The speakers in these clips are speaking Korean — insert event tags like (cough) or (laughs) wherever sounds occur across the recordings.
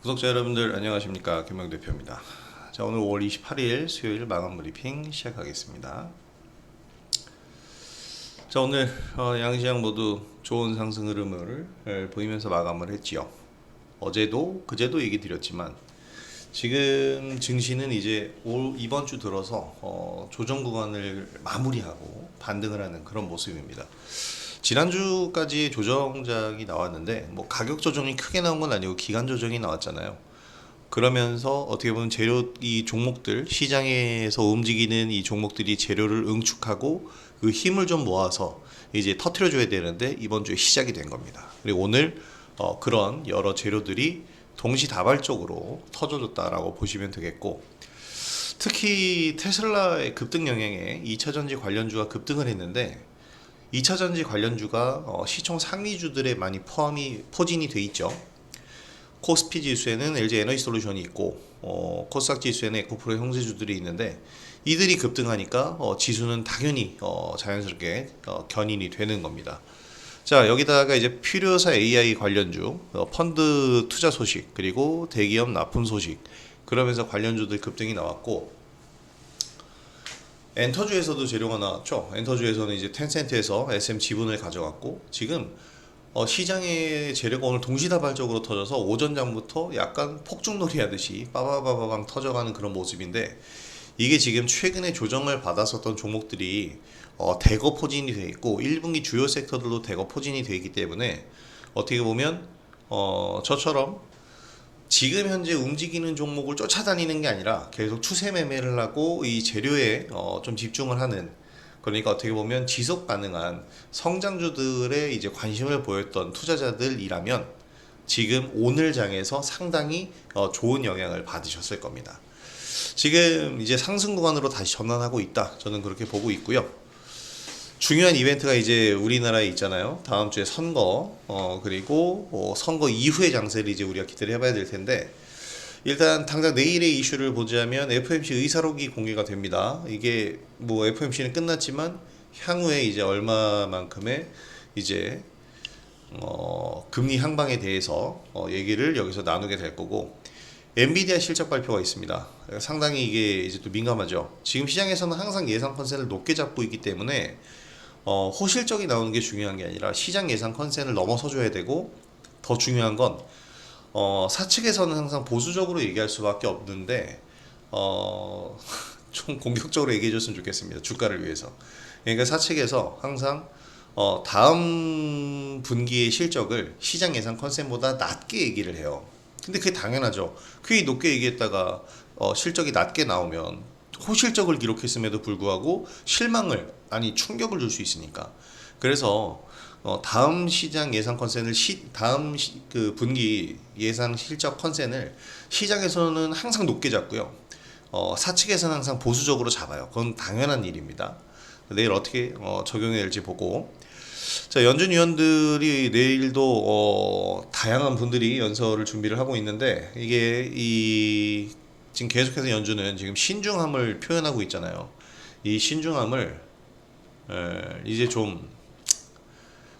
구독자 여러분들 안녕하십니까 김영 대표입니다. 자 오늘 5월 28일 수요일 마감 브리핑 시작하겠습니다. 자 오늘 어, 양시장 모두 좋은 상승 흐름을 에, 보이면서 마감을 했지요. 어제도 그제도 얘기 드렸지만 지금 증시는 이제 올 이번 주 들어서 어, 조정 구간을 마무리하고 반등을 하는 그런 모습입니다. 지난주까지 조정작이 나왔는데 뭐 가격 조정이 크게 나온 건 아니고 기간 조정이 나왔잖아요. 그러면서 어떻게 보면 재료 이 종목들 시장에서 움직이는 이 종목들이 재료를 응축하고 그 힘을 좀 모아서 이제 터트려 줘야 되는데 이번 주에 시작이 된 겁니다. 그리고 오늘 어, 그런 여러 재료들이 동시다발적으로 터져줬다라고 보시면 되겠고 특히 테슬라의 급등 영향에 2차 전지 관련주가 급등을 했는데 2차 전지 관련주가 어, 시총 상위주들에 많이 포함이 포진이 돼 있죠. 코스피 지수에는 LG 에너지 솔루션이 있고 어, 코스닥 지수에는 에코프로 형제주들이 있는데 이들이 급등하니까 어, 지수는 당연히 어, 자연스럽게 어, 견인이 되는 겁니다. 자 여기다가 이제 필요사 AI 관련주 어, 펀드 투자 소식 그리고 대기업 납품 소식 그러면서 관련주들 급등이 나왔고 엔터주에서도 재료가 나왔죠. 엔터주에서는 이제 텐센트에서 SM 지분을 가져갔고 지금 어, 시장의 재료가 오늘 동시다발적으로 터져서 오전장부터 약간 폭죽놀이 하듯이 빠바바바방 터져가는 그런 모습인데 이게 지금 최근에 조정을 받았었던 종목들이 어, 대거 포진이 돼 있고 1분기 주요 섹터들도 대거 포진이 돼 있기 때문에 어떻게 보면 어, 저처럼 지금 현재 움직이는 종목을 쫓아다니는 게 아니라 계속 추세 매매를 하고 이 재료에 어, 좀 집중을 하는 그러니까 어떻게 보면 지속 가능한 성장주들의 이제 관심을 보였던 투자자들이라면 지금 오늘 장에서 상당히 어, 좋은 영향을 받으셨을 겁니다. 지금 이제 상승 구간으로 다시 전환하고 있다. 저는 그렇게 보고 있고요. 중요한 이벤트가 이제 우리나라에 있잖아요. 다음 주에 선거, 어, 그리고 어, 선거 이후의 장세를 이제 우리가 기대를 해봐야 될 텐데, 일단 당장 내일의 이슈를 보자면 FMC 의사록이 공개가 됩니다. 이게 뭐 FMC는 끝났지만 향후에 이제 얼마만큼의 이제 어, 금리 향방에 대해서 어, 얘기를 여기서 나누게 될 거고 엔비디아 실적 발표가 있습니다. 상당히 이게 이제 또 민감하죠. 지금 시장에서는 항상 예상 컨센을 높게 잡고 있기 때문에 어, 호실적이 나오는 게 중요한 게 아니라 시장 예상 컨센을 넘어서 줘야 되고 더 중요한 건 어, 사측에서는 항상 보수적으로 얘기할 수밖에 없는데 어, (laughs) 좀 공격적으로 얘기해 줬으면 좋겠습니다. 주가를 위해서. 그러니까 사측에서 항상 어, 다음 분기의 실적을 시장 예상 컨센보다 낮게 얘기를 해요. 근데 그게 당연하죠. 그게 높게 얘기했다가 어, 실적이 낮게 나오면 호실적을 기록했음에도 불구하고 실망을 아니 충격을 줄 수 있으니까. 그래서 어, 다음 시장 예상 컨센을 시, 다음 시, 그 분기 예상 실적 컨센을 시장에서는 항상 높게 잡고요. 어, 사측에서는 항상 보수적으로 잡아요. 그건 당연한 일입니다. 내일 어떻게 어, 적용이 될지 보고 자 연준 위원들이 내일도 어, 다양한 분들이 연설을 준비를 하고 있는데 이게 이 지금 계속해서 연준은 지금 신중함을 표현하고 있잖아요. 이 신중함을 에, 이제 좀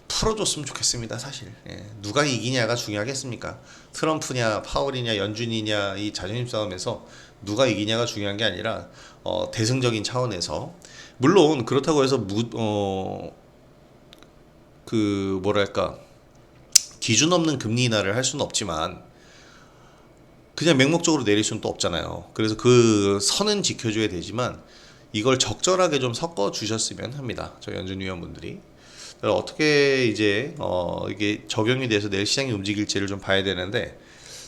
풀어줬으면 좋겠습니다, 사실. 예, 누가 이기냐가 중요하겠습니까? 트럼프냐, 파월이냐, 연준이냐, 이 자존심 싸움에서 누가 이기냐가 중요한 게 아니라, 어, 대승적인 차원에서. 물론, 그렇다고 해서, 무, 어, 그, 뭐랄까, 기준 없는 금리 인하를 할 수는 없지만, 그냥 맹목적으로 내릴 수는 또 없잖아요. 그래서 그 선은 지켜줘야 되지만, 이걸 적절하게 좀 섞어 주셨으면 합니다. 저 연준 위원분들이. 어떻게 이제 어 이게 적용이 돼서 내일 시장이 움직일지를 좀 봐야 되는데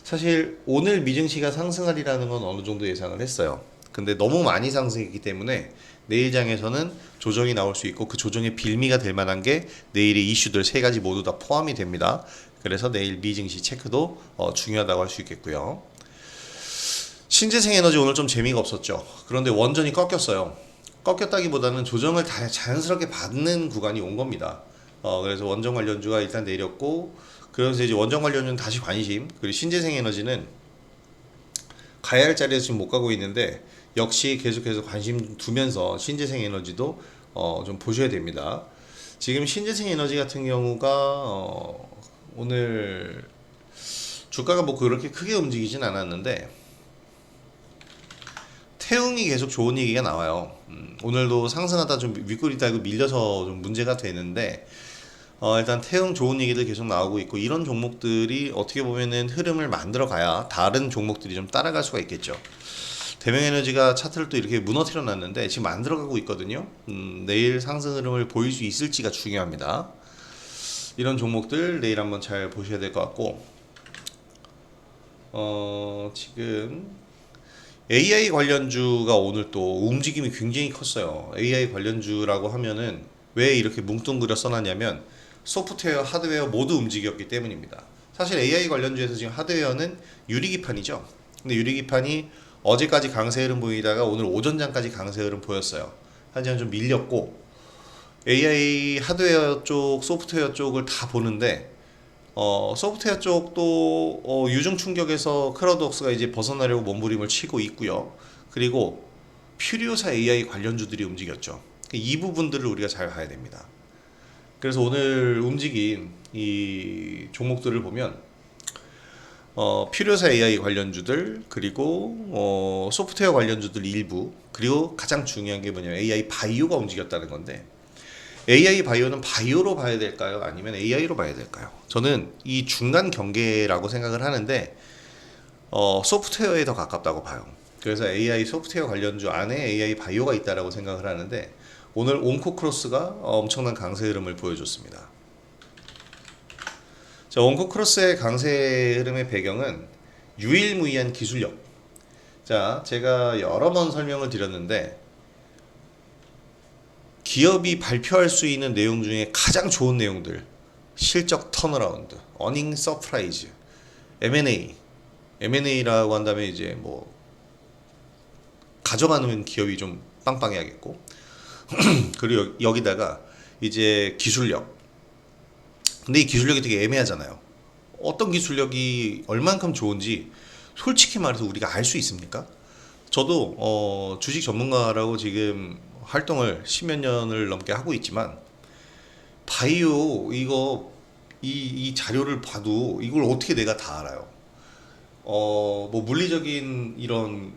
사실 오늘 미증시가 상승하리라는 건 어느 정도 예상을 했어요. 근데 너무 많이 상승했기 때문에 내일 장에서는 조정이 나올 수 있고 그 조정의 빌미가 될 만한 게 내일의 이슈들 세 가지 모두 다 포함이 됩니다. 그래서 내일 미증시 체크도 어 중요하다고 할 수 있겠고요. 신재생 에너지 오늘 좀 재미가 없었죠. 그런데 원전이 꺾였어요. 꺾였다기보다는 조정을 다 자연스럽게 받는 구간이 온 겁니다. 어, 그래서 원전 관련주가 일단 내렸고, 그래서 이제 원전 관련주는 다시 관심, 그리고 신재생 에너지는 가야 할 자리에서 지금 못 가고 있는데, 역시 계속해서 관심 두면서 신재생 에너지도 어, 좀 보셔야 됩니다. 지금 신재생 에너지 같은 경우가 어, 오늘 주가가 뭐 그렇게 크게 움직이진 않았는데 태웅이 계속 좋은 얘기가 나와요. 음, 오늘도 상승하다 좀 윗골이 달고 밀려서 좀 문제가 되는데 어, 일단 태웅 좋은 얘기들 계속 나오고 있고 이런 종목들이 어떻게 보면은 흐름을 만들어 가야 다른 종목들이 좀 따라갈 수가 있겠죠. 대명에너지가 차트를 또 이렇게 무너뜨려 놨는데 지금 만들어가고 있거든요. 음, 내일 상승 흐름을 보일 수 있을지가 중요합니다. 이런 종목들 내일 한번 잘 보셔야 될 것 같고 어, 지금 AI 관련주가 오늘 또 움직임이 굉장히 컸어요. AI 관련주라고 하면은 왜 이렇게 뭉뚱그려 써놨냐면 소프트웨어, 하드웨어 모두 움직였기 때문입니다. 사실 AI 관련주에서 지금 하드웨어는 유리기판이죠. 근데 유리기판이 어제까지 강세 흐름 보이다가 오늘 오전장까지 강세 흐름 보였어요. 하지만 좀 밀렸고 AI 하드웨어 쪽, 소프트웨어 쪽을 다 보는데 어, 소프트웨어 쪽도 어, 유중 충격에서 크라우드웍스가 이제 벗어나려고 몸부림을 치고 있고요. 그리고 퓨리오사 AI 관련주들이 움직였죠. 이 부분들을 우리가 잘 봐야 됩니다. 그래서 오늘 움직인 이 종목들을 보면 어, 퓨리오사 AI 관련주들 그리고 어, 소프트웨어 관련주들 일부 그리고 가장 중요한 게 뭐냐면 AI 바이오가 움직였다는 건데 AI 바이오는 바이오로 봐야 될까요? 아니면 AI로 봐야 될까요? 저는 이 중간 경계라고 생각을 하는데 어, 소프트웨어에 더 가깝다고 봐요. 그래서 AI 소프트웨어 관련주 안에 AI 바이오가 있다라고 생각을 하는데 오늘 온코크로스가 엄청난 강세 흐름을 보여줬습니다. 자, 온코크로스의 강세 흐름의 배경은 유일무이한 기술력. 자, 제가 여러 번 설명을 드렸는데 기업이 발표할 수 있는 내용 중에 가장 좋은 내용들 실적 턴어라운드, 어닝 서프라이즈, M&A, M&A라고 한다면 이제 뭐 가져가는 기업이 좀 빵빵해야겠고 (clears throat) 그리고 여기다가 이제 기술력. 근데 이 기술력이 되게 애매하잖아요. 어떤 기술력이 얼만큼 좋은지 솔직히 말해서 우리가 알 수 있습니까? 저도 어, 주식 전문가라고 지금 활동을 십몇 년을 넘게 하고 있지만 바이오 이거 이, 이 자료를 봐도 이걸 어떻게 내가 다 알아요? 어, 뭐 물리적인 이런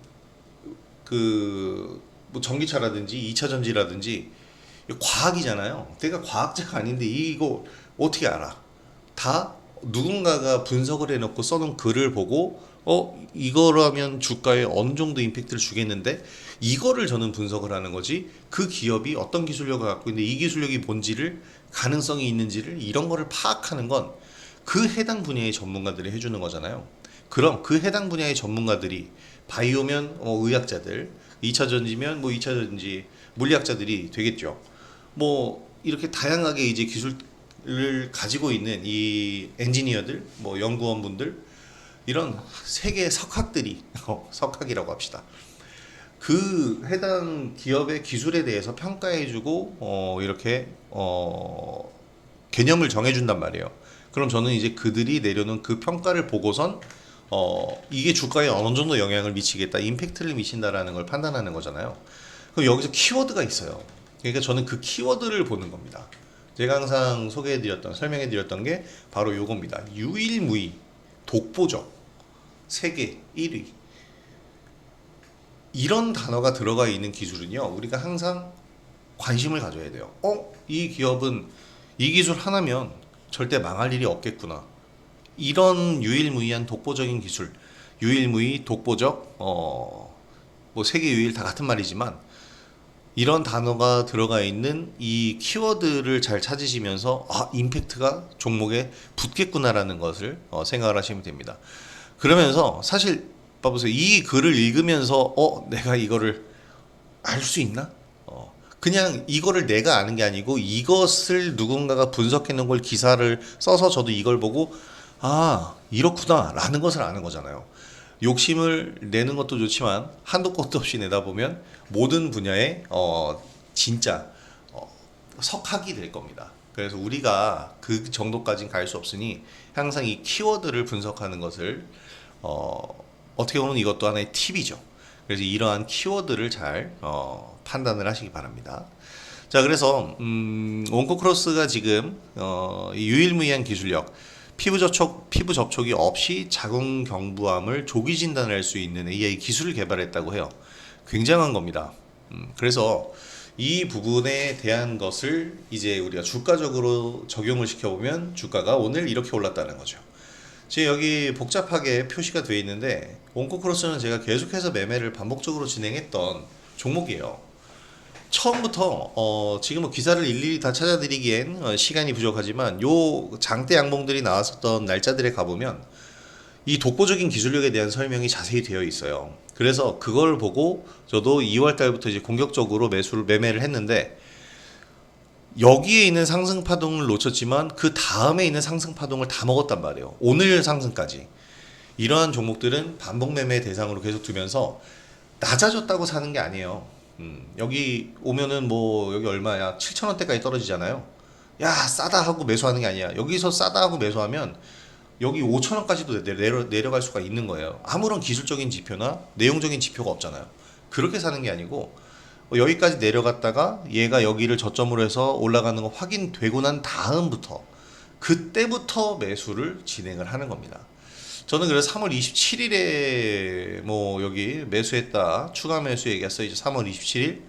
그 뭐 전기차라든지 2차 전지라든지 과학이잖아요. 내가 과학자가 아닌데 이거 어떻게 알아? 다 누군가가 분석을 해놓고 써놓은 글을 보고 어 이거라면 주가에 어느 정도 임팩트를 주겠는데 이거를 저는 분석을 하는 거지 그 기업이 어떤 기술력을 갖고 있는데 이 기술력이 뭔지를 가능성이 있는지를 이런 거를 파악하는 건 그 해당 분야의 전문가들이 해주는 거잖아요. 그럼 그 해당 분야의 전문가들이 바이오면 어, 의학자들, 2차 전지면 뭐 2차 전지 물리학자들이 되겠죠. 뭐 이렇게 다양하게 이제 기술을 가지고 있는 이 엔지니어들, 뭐 연구원분들 이런 세계 석학들이 (laughs) 어, 석학이라고 합시다. 그 해당 기업의 기술에 대해서 평가해주고 어, 이렇게 어, 개념을 정해준단 말이에요. 그럼 저는 이제 그들이 내려놓은 그 평가를 보고선 어, 이게 주가에 어느 정도 영향을 미치겠다, 임팩트를 미친다라는 걸 판단하는 거잖아요. 그럼 여기서 키워드가 있어요. 그러니까 저는 그 키워드를 보는 겁니다. 제가 항상 소개해드렸던, 설명해드렸던 게 바로 요겁니다. 유일무이, 독보적, 세계 1위. 이런 단어가 들어가 있는 기술은요, 우리가 항상 관심을 가져야 돼요. 어? 이 기업은 이 기술 하나면 절대 망할 일이 없겠구나. 이런 유일무이한 독보적인 기술, 유일무이, 독보적, 어, 뭐 세계 유일 다 같은 말이지만 이런 단어가 들어가 있는 이 키워드를 잘 찾으시면서 아 임팩트가 종목에 붙겠구나라는 것을 어, 생각을 하시면 됩니다. 그러면서 사실 봐보세요. 이 글을 읽으면서 어 내가 이거를 알 수 있나? 어, 그냥 이거를 내가 아는 게 아니고 이것을 누군가가 분석해 놓은 걸 기사를 써서 저도 이걸 보고 아 이렇구나라는 것을 아는 거잖아요. 욕심을 내는 것도 좋지만 한도 끝도 없이 내다 보면 모든 분야에 어 진짜 어, 석학이 될 겁니다. 그래서 우리가 그 정도까지는 갈 수 없으니 항상 이 키워드를 분석하는 것을 어 어떻게 보면 이것도 하나의 팁이죠. 그래서 이러한 키워드를 잘 어, 판단을 하시기 바랍니다. 자, 그래서 음, 원코 크로스가 지금 어, 이 유일무이한 기술력 피부 접촉 피부 접촉이 없이 자궁 경부암을 조기 진단할 수 있는 AI 기술을 개발했다고 해요. 굉장한 겁니다. 음, 그래서 이 부분에 대한 것을 이제 우리가 주가적으로 적용을 시켜보면 주가가 오늘 이렇게 올랐다는 거죠. 지금 여기 복잡하게 표시가 되어 있는데 온코크로스는 제가 계속해서 매매를 반복적으로 진행했던 종목이에요. 처음부터 어, 지금 뭐 기사를 일일이 다 찾아드리기엔 어, 시간이 부족하지만 요 장대 양봉들이 나왔었던 날짜들에 가보면 이 독보적인 기술력에 대한 설명이 자세히 되어 있어요. 그래서 그걸 보고 저도 2월 달부터 이제 공격적으로 매수를 매매를 했는데 여기에 있는 상승 파동을 놓쳤지만 그 다음에 있는 상승 파동을 다 먹었단 말이에요. 오늘 상승까지. 이러한 종목들은 반복 매매 대상으로 계속 두면서 낮아졌다고 사는 게 아니에요. 음, 여기 오면은 뭐 여기 얼마야? 7천 원대까지 떨어지잖아요. 야 싸다 하고 매수하는 게 아니야. 여기서 싸다 하고 매수하면 여기 5천 원까지도 내려, 내려갈 수가 있는 거예요. 아무런 기술적인 지표나 내용적인 지표가 없잖아요. 그렇게 사는 게 아니고 어, 여기까지 내려갔다가 얘가 여기를 저점으로 해서 올라가는 거 확인되고 난 다음부터 그때부터 매수를 진행을 하는 겁니다. 저는 그래서 3월 27일에 뭐 여기 매수했다 추가 매수 얘기했어요. 이제 3월 27일,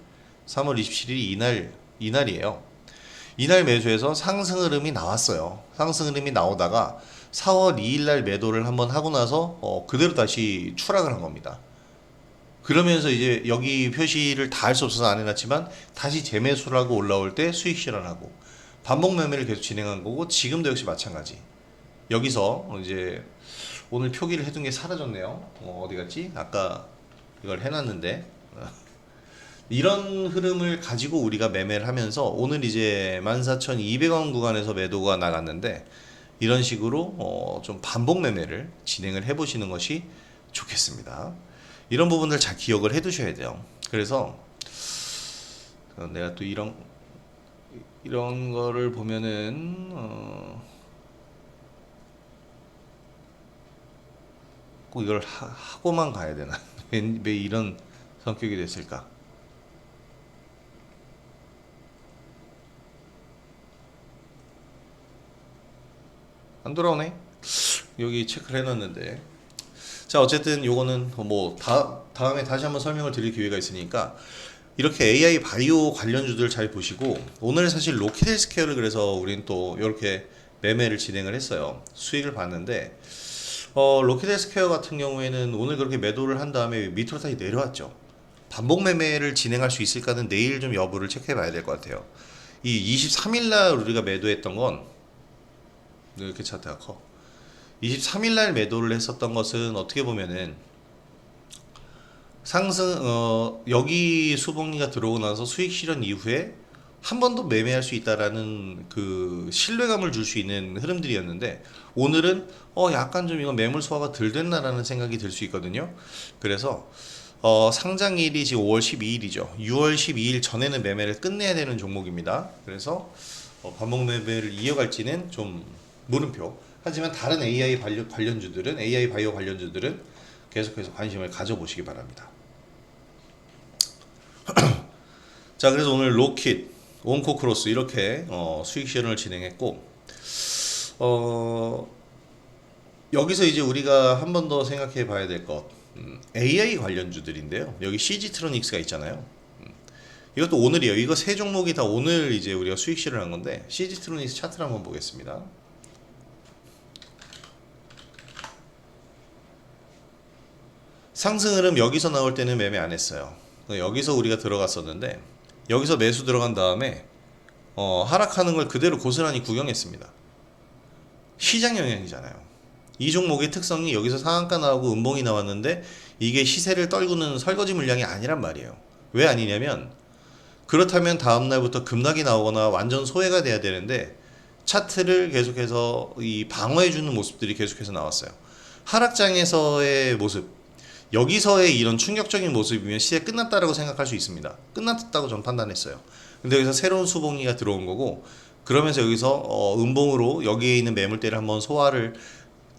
3월 27일이 이날 이날이에요. 이날 매수해서 상승 흐름이 나왔어요. 상승 흐름이 나오다가 4월 2일 날 매도를 한번 하고 나서 어, 그대로 다시 추락을 한 겁니다. 그러면서 이제 여기 표시를 다 할 수 없어서 안 해놨지만 다시 재매수를 하고 올라올 때 수익 실현하고 반복 매매를 계속 진행한 거고 지금도 역시 마찬가지. 여기서 이제 오늘 표기를 해둔 게 사라졌네요. 어, 어디 갔지? 아까 이걸 해놨는데 (laughs) 이런 흐름을 가지고 우리가 매매를 하면서 오늘 이제 14,200원 구간에서 매도가 나갔는데 이런 식으로 어, 좀 반복 매매를 진행을 해보시는 것이 좋겠습니다. 이런 부분들 잘 기억을 해 두셔야 돼요. 그래서 어, 내가 또 이런 이런 거를 보면은 어, 꼭 이걸 하, 하고만 가야 되나? (laughs) 왜, 왜 이런 성격이 됐을까? 안 돌아오네. 여기 체크를 해놨는데. 자 어쨌든 요거는 뭐 다, 다음에 다시 한번 설명을 드릴 기회가 있으니까 이렇게 AI 바이오 관련주들 잘 보시고 오늘 사실 로키델스케어를 그래서 우린 또 이렇게 매매를 진행을 했어요. 수익을 봤는데 어, 로키델스케어 같은 경우에는 오늘 그렇게 매도를 한 다음에 밑으로 다시 내려왔죠. 반복 매매를 진행할 수 있을까는 내일 좀 여부를 체크해 봐야 될 것 같아요. 이 23일 날 우리가 매도했던 건 이렇게 차트가 커. 23일 날 매도를 했었던 것은 어떻게 보면은 상승 어 여기 수봉리가 들어오고 나서 수익 실현 이후에 한 번 더 매매할 수 있다라는 그 신뢰감을 줄 수 있는 흐름들이었는데 오늘은 어 약간 좀 이건 매물 소화가 덜 됐나라는 생각이 들 수 있거든요. 그래서 어 상장일이 지금 5월 12일이죠. 6월 12일 전에는 매매를 끝내야 되는 종목입니다. 그래서 어 반복 매매를 이어갈지는 좀 물음표. 하지만 다른 AI 관련, 관련주들은 AI 바이오 관련주들은 계속해서 관심을 가져보시기 바랍니다. (clears throat) 자, 그래서 오늘 로킷, 온코크로스 이렇게 어, 수익 실현을 진행했고 어, 여기서 이제 우리가 한 번 더 생각해 봐야 될 것, 음, AI 관련주들인데요. 여기 CG트로닉스가 있잖아요. 음, 이것도 오늘이에요. 이거 세 종목이 다 오늘 이제 우리가 수익 실현한 건데 CG트로닉스 차트를 한번 보겠습니다. 상승 흐름 여기서 나올 때는 매매 안 했어요. 여기서 우리가 들어갔었는데 여기서 매수 들어간 다음에 어, 하락하는 걸 그대로 고스란히 구경했습니다. 시장 영향이잖아요. 이 종목의 특성이 여기서 상한가 나오고 음봉이 나왔는데 이게 시세를 떨구는 설거지 물량이 아니란 말이에요. 왜 아니냐면 그렇다면 다음 날부터 급락이 나오거나 완전 소외가 돼야 되는데 차트를 계속해서 이 방어해 주는 모습들이 계속해서 나왔어요. 하락장에서의 모습 여기서의 이런 충격적인 모습이면 시세 끝났다라고 생각할 수 있습니다. 끝났다고 전 판단했어요. 근데 여기서 새로운 수봉리가 들어온 거고 그러면서 여기서 어, 음봉으로 여기에 있는 매물대를 한번 소화를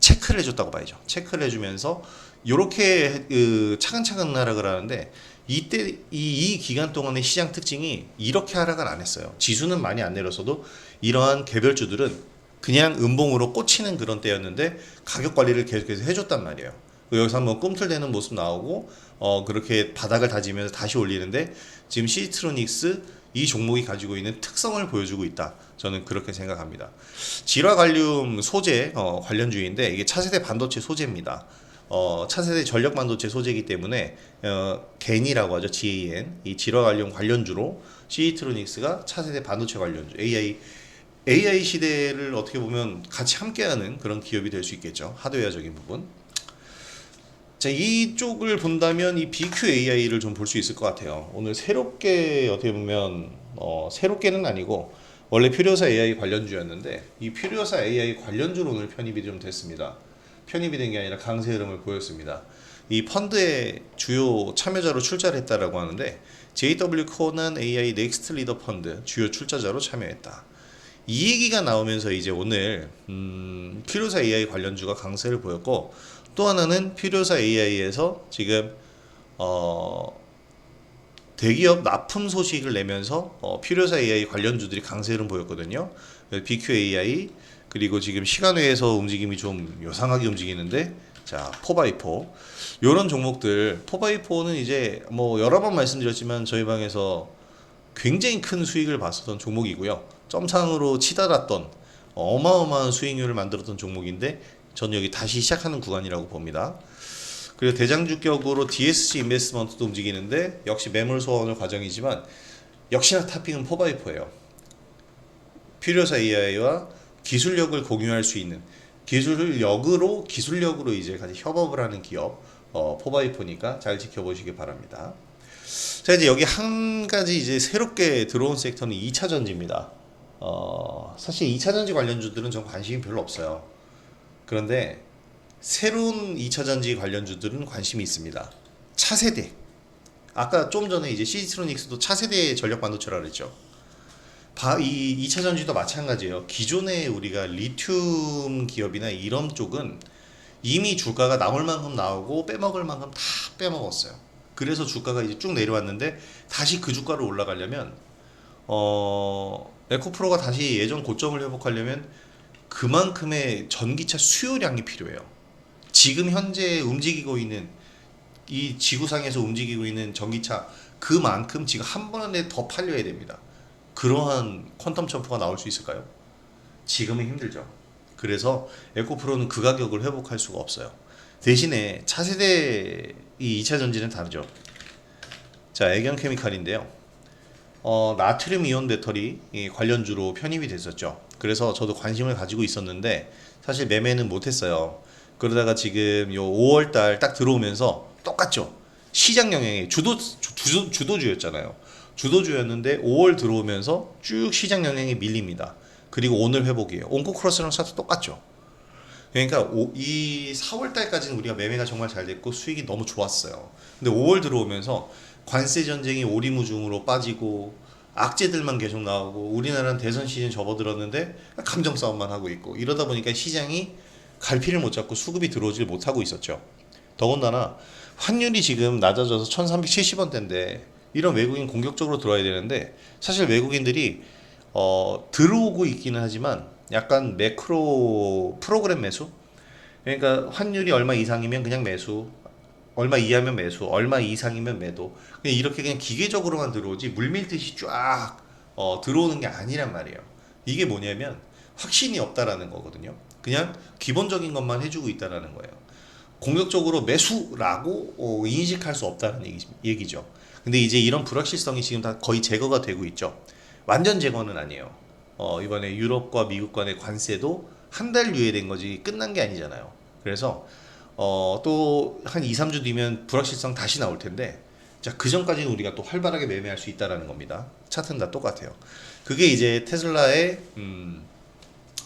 체크를 해줬다고 봐야죠. 체크를 해주면서 이렇게 그 차근차근 하락을 하는데 이때 이, 이 기간 동안의 시장 특징이 이렇게 하락을 안 했어요. 지수는 많이 안 내렸어도 이러한 개별주들은 그냥 음봉으로 꽂히는 그런 때였는데 가격 관리를 계속해서 해줬단 말이에요. 여기서 한번 꿈틀대는 모습 나오고 어 그렇게 바닥을 다지면서 다시 올리는데 지금 시트로닉스 이 종목이 가지고 있는 특성을 보여주고 있다. 저는 그렇게 생각합니다. 질화관륨 소재 어, 관련주인데 이게 차세대 반도체 소재입니다. 어, 차세대 전력 반도체 소재이기 때문에 어, 겐이라고 하죠. GAN 이 질화관련 관련주로 시트로닉스가 차세대 반도체 관련주 AI AI 시대를 어떻게 보면 같이 함께하는 그런 기업이 될 수 있겠죠. 하드웨어적인 부분. 자, 이쪽을 본다면 이 BQAI를 좀 볼 수 있을 것 같아요. 오늘 새롭게 어떻게 보면 어, 새롭게는 아니고 원래 퓨리오사 AI 관련주였는데 이 퓨리오사 AI 관련주로 오늘 편입이 좀 됐습니다. 편입이 된 게 아니라 강세 흐름을 보였습니다. 이 펀드의 주요 참여자로 출자를 했다라고 하는데 JW 코난 AI 넥스트 리더 펀드 주요 출자자로 참여했다. 이 얘기가 나오면서 이제 오늘 음, 퓨리오사 AI 관련주가 강세를 보였고 또 하나는 퓨리오사 AI에서 지금 어, 대기업 납품 소식을 내면서 어, 퓨리오사 AI 관련주들이 강세를 보였거든요. BQAI 그리고 지금 시간 외에서 움직임이 좀 요상하게 움직이는데 자 포바이포 이런 종목들 포바이포는 이제 뭐 여러 번 말씀드렸지만 저희 방에서 굉장히 큰 수익을 봤었던 종목이고요. 점상으로 치달았던 어마어마한 수익률을 만들었던 종목인데 저는 여기 다시 시작하는 구간이라고 봅니다. 그리고 대장주격으로 DSG 인베스트먼트도 움직이는데 역시 매물 소원의 과정이지만 역시나 탑핑은 포바이포예요. 퓨리오사 AI와 기술력을 공유할 수 있는 기술력으로 기술력으로 이제 같이 협업을 하는 기업 어, 포바이포니까 잘 지켜보시기 바랍니다. 자 이제 여기 한 가지 이제 새롭게 들어온 섹터는 2차 전지입니다. 어, 사실 2차 전지 관련주들은 전 관심이 별로 없어요. 그런데 새로운 2차 전지 관련주들은 관심이 있습니다. 차세대. 아까 좀 전에 이제 시트로닉스도 차세대 전력 반도체라 그랬죠. 바, 이 2차 전지도 마찬가지예요. 기존에 우리가 리튬 기업이나 이런 쪽은 이미 주가가 나올 만큼 나오고 빼먹을 만큼 다 빼먹었어요. 그래서 주가가 이제 쭉 내려왔는데 다시 그 주가를 올라가려면 어 에코프로가 다시 예전 고점을 회복하려면 그만큼의 전기차 수요량이 필요해요. 지금 현재 움직이고 있는 이 지구상에서 움직이고 있는 전기차 그만큼 지금 한 번에 더 팔려야 됩니다. 그러한 퀀텀 점프가 나올 수 있을까요? 지금은 힘들죠. 그래서 에코프로는 그 가격을 회복할 수가 없어요. 대신에 차세대 이 2차 전지는 다르죠. 자, 애견 케미칼인데요. 어, 나트륨 이온 배터리 이 관련주로 편입이 됐었죠. 그래서 저도 관심을 가지고 있었는데 사실 매매는 못했어요. 그러다가 지금 요 5월 달 딱 들어오면서 똑같죠. 시장 영향이 주도 주, 주도 주였잖아요. 주도주였는데 5월 들어오면서 쭉 시장 영향이 밀립니다. 그리고 오늘 회복이에요. 온코 크로스랑 차트 똑같죠. 그러니까 오, 이 4월 달까지는 우리가 매매가 정말 잘 됐고 수익이 너무 좋았어요. 근데 5월 들어오면서 관세 전쟁이 오리무중으로 빠지고 악재들만 계속 나오고 우리나라는 대선 시즌 접어들었는데 감정 싸움만 하고 있고 이러다 보니까 시장이 갈피를 못 잡고 수급이 들어오질 못하고 있었죠. 더군다나 환율이 지금 낮아져서 1370원대인데 이런 외국인 공격적으로 들어와야 되는데 사실 외국인들이 어, 들어오고 있기는 하지만 약간 매크로 프로그램 매수 그러니까 환율이 얼마 이상이면 그냥 매수 얼마 이하면 매수 얼마 이상이면 매도. 그냥 이렇게 그냥 기계적으로만 들어오지 물밀듯이 쫙 어, 들어오는 게 아니란 말이에요. 이게 뭐냐면 확신이 없다라는 거거든요. 그냥 기본적인 것만 해주고 있다라는 거예요. 공격적으로 매수라고 어, 인식할 수 없다는 얘기, 얘기죠. 근데 이제 이런 불확실성이 지금 다 거의 제거가 되고 있죠. 완전 제거는 아니에요. 어, 이번에 유럽과 미국 간의 관세도 한 달 유예된 거지 끝난 게 아니잖아요. 그래서 어, 또 한 2, 3주 뒤면 불확실성 다시 나올 텐데 자, 그 전까지는 우리가 또 활발하게 매매할 수 있다라는 겁니다. 차트는 다 똑같아요. 그게 이제 테슬라의 음,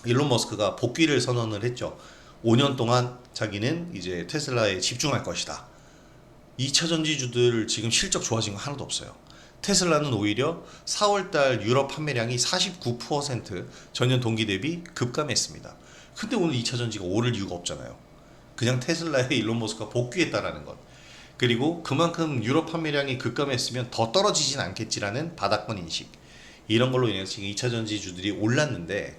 일론 머스크가 복귀를 선언을 했죠. 5년 동안 자기는 이제 테슬라에 집중할 것이다. 2차 전지주들 지금 실적 좋아진 거 하나도 없어요. 테슬라는 오히려 4월달 유럽 판매량이 49% 전년 동기 대비 급감했습니다. 근데 오늘 2차 전지가 오를 이유가 없잖아요. 그냥 테슬라의 (laughs) 일론 머스크가 복귀했다라는 것. 그리고 그만큼 유럽 판매량이 급감했으면 더 떨어지진 않겠지라는 바닥권 인식. 이런 걸로 인해서 지금 2차 전지주들이 올랐는데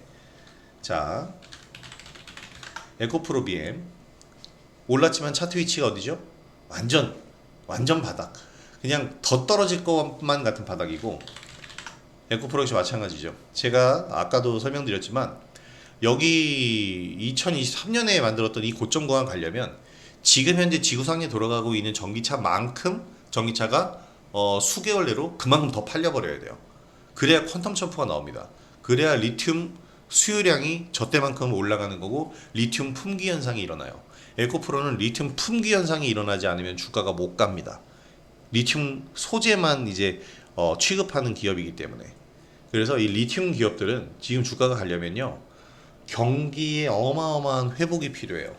자, 에코프로 BM 올랐지만 차트 위치가 어디죠? 완전 완전 바닥. 그냥 더 떨어질 것만 같은 바닥이고 에코프로 역시 마찬가지죠. 제가 아까도 설명드렸지만 여기 2023년에 만들었던 이 고점 구간 가려면 지금 현재 지구상에 돌아가고 있는 전기차만큼 전기차가 어, 수개월 내로 그만큼 더 팔려버려야 돼요. 그래야 퀀텀 점프가 나옵니다. 그래야 리튬 수요량이 저 때만큼 올라가는 거고 리튬 품귀 현상이 일어나요. 에코프로는 리튬 품귀 현상이 일어나지 않으면 주가가 못 갑니다. 리튬 소재만 이제 어, 취급하는 기업이기 때문에 그래서 이 리튬 기업들은 지금 주가가 가려면요 경기에 어마어마한 회복이 필요해요.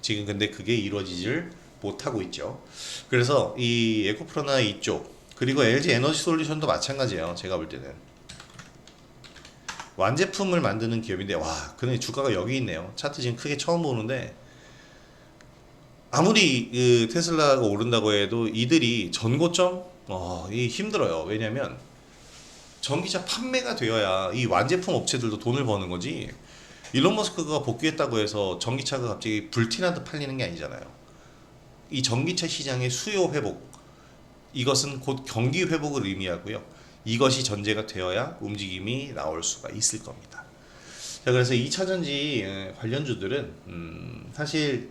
지금 근데 그게 이루어지질 못하고 있죠. 그래서 이 에코프로나 이쪽 그리고 LG 에너지 솔루션도 마찬가지예요. 제가 볼 때는 완제품을 만드는 기업인데 와 근데 주가가 여기 있네요. 차트 지금 크게 처음 보는데 아무리 그 테슬라가 오른다고 해도 이들이 전고점 어, 이 힘들어요. 왜냐면 전기차 판매가 되어야 이 완제품 업체들도 돈을 버는 거지. 일론 머스크가 복귀했다고 해서 전기차가 갑자기 불티나듯 팔리는 게 아니잖아요. 이 전기차 시장의 수요 회복 이것은 곧 경기 회복을 의미하고요. 이것이 전제가 되어야 움직임이 나올 수가 있을 겁니다. 자, 그래서 2차 전지 에, 관련주들은 음, 사실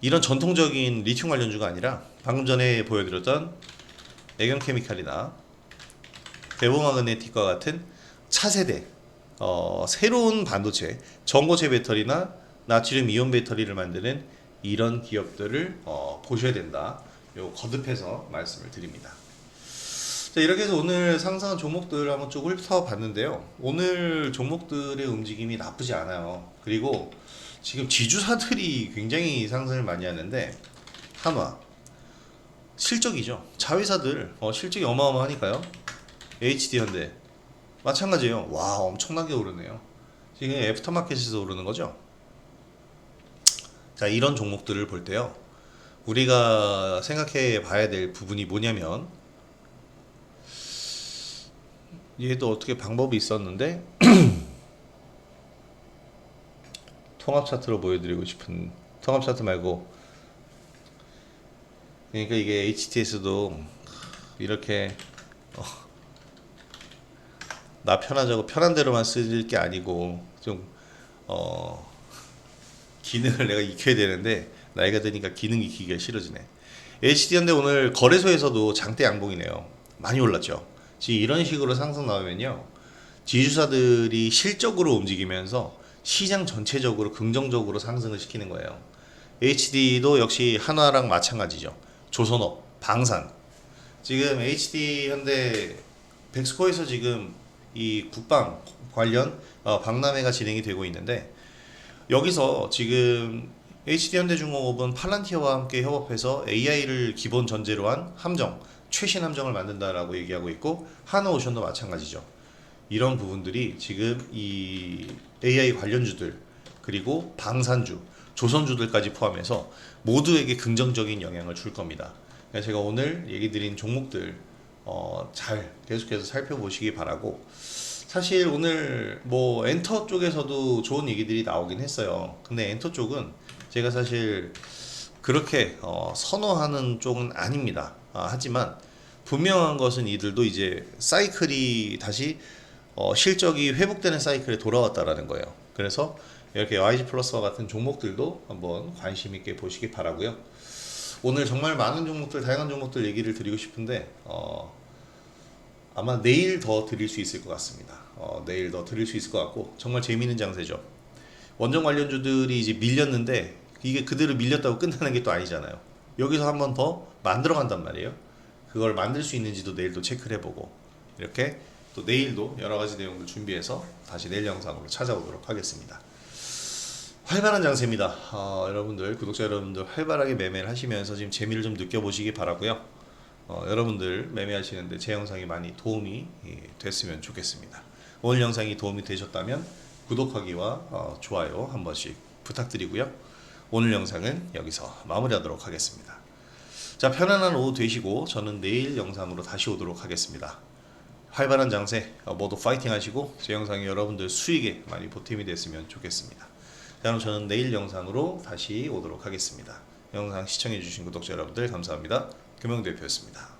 이런 전통적인 리튬 관련주가 아니라 방금 전에 보여드렸던 애경케미칼이나 데보마그네틱과 같은 차세대 어, 새로운 반도체 전고체 배터리나 나트륨 이온 배터리를 만드는 이런 기업들을 어, 보셔야 된다. 요 거듭해서 말씀을 드립니다. 자 이렇게 해서 오늘 상승한 종목들 한번 쭉 훑어봤는데요. 오늘 종목들의 움직임이 나쁘지 않아요. 그리고 지금 지주사들이 굉장히 상승을 많이 하는데 한화 실적이죠. 자회사들 어, 실적이 어마어마하니까요. HD 현대 마찬가지예요. 와 엄청나게 오르네요. 지금 애프터마켓에서 오르는 거죠. 자 이런 종목들을 볼 때요. 우리가 생각해 봐야 될 부분이 뭐냐면 얘도 어떻게 방법이 있었는데 (clears throat) 통합 차트로 보여드리고 싶은 통합 차트 말고 그러니까 이게 HTS도 이렇게 어, 나 편하자고 편한 대로만 쓸 게 아니고 좀 어, 기능을 내가 익혀야 되는데 나이가 드니까 기능 익히기가 싫어지네. HD현대 오늘 거래소에서도 장대 양봉이네요. 많이 올랐죠. 지금 이런 식으로 상승 나오면요. 지주사들이 실적으로 움직이면서 시장 전체적으로 긍정적으로 상승을 시키는 거예요. HD도 역시 한화랑 마찬가지죠. 조선업, 방산. 지금 HD 현대 백스코에서 지금 이 국방 관련 어, 박람회가 진행이 되고 있는데 여기서 지금 HD현대중공업은 팔란티어와 함께 협업해서 AI를 기본 전제로 한 함정, 최신 함정을 만든다라고 얘기하고 있고 하나오션도 마찬가지죠. 이런 부분들이 지금 이 AI 관련주들 그리고 방산주, 조선주들까지 포함해서 모두에게 긍정적인 영향을 줄 겁니다. 제가 오늘 얘기 드린 종목들 어, 잘 계속해서 살펴보시기 바라고 사실 오늘 뭐 엔터 쪽에서도 좋은 얘기들이 나오긴 했어요. 근데 엔터 쪽은 제가 사실 그렇게 어, 선호하는 쪽은 아닙니다. 아, 하지만 분명한 것은 이들도 이제 사이클이 다시 어, 실적이 회복되는 사이클에 돌아왔다라는 거예요. 그래서 이렇게 YG 플러스와 같은 종목들도 한번 관심 있게 보시기 바라고요. 오늘 정말 많은 종목들, 다양한 종목들 얘기를 드리고 싶은데 어, 아마 내일 더 드릴 수 있을 것 같습니다. 어, 내일 더 드릴 수 있을 것 같고 정말 재미있는 장세죠. 원전 관련주들이 이제 밀렸는데 이게 그대로 밀렸다고 끝나는 게 또 아니잖아요. 여기서 한 번 더 만들어 간단 말이에요. 그걸 만들 수 있는지도 내일 또 체크를 해보고 이렇게 또 내일도 여러 가지 내용들 준비해서 다시 내일 영상으로 찾아오도록 하겠습니다. 활발한 장세입니다. 어, 여러분들 구독자 여러분들 활발하게 매매를 하시면서 지금 재미를 좀 느껴보시기 바라고요. 어, 여러분들 매매하시는데 제 영상이 많이 도움이 예, 됐으면 좋겠습니다. 오늘 영상이 도움이 되셨다면 구독하기와 어, 좋아요 한 번씩 부탁드리고요. 오늘 영상은 여기서 마무리하도록 하겠습니다. 자 편안한 오후 되시고 저는 내일 영상으로 다시 오도록 하겠습니다. 활발한 장세 어, 모두 파이팅 하시고 제 영상이 여러분들 수익에 많이 보탬이 됐으면 좋겠습니다. 자, 그럼 저는 내일 영상으로 다시 오도록 하겠습니다. 영상 시청해주신 구독자 여러분들 감사합니다. 금영대표였습니다.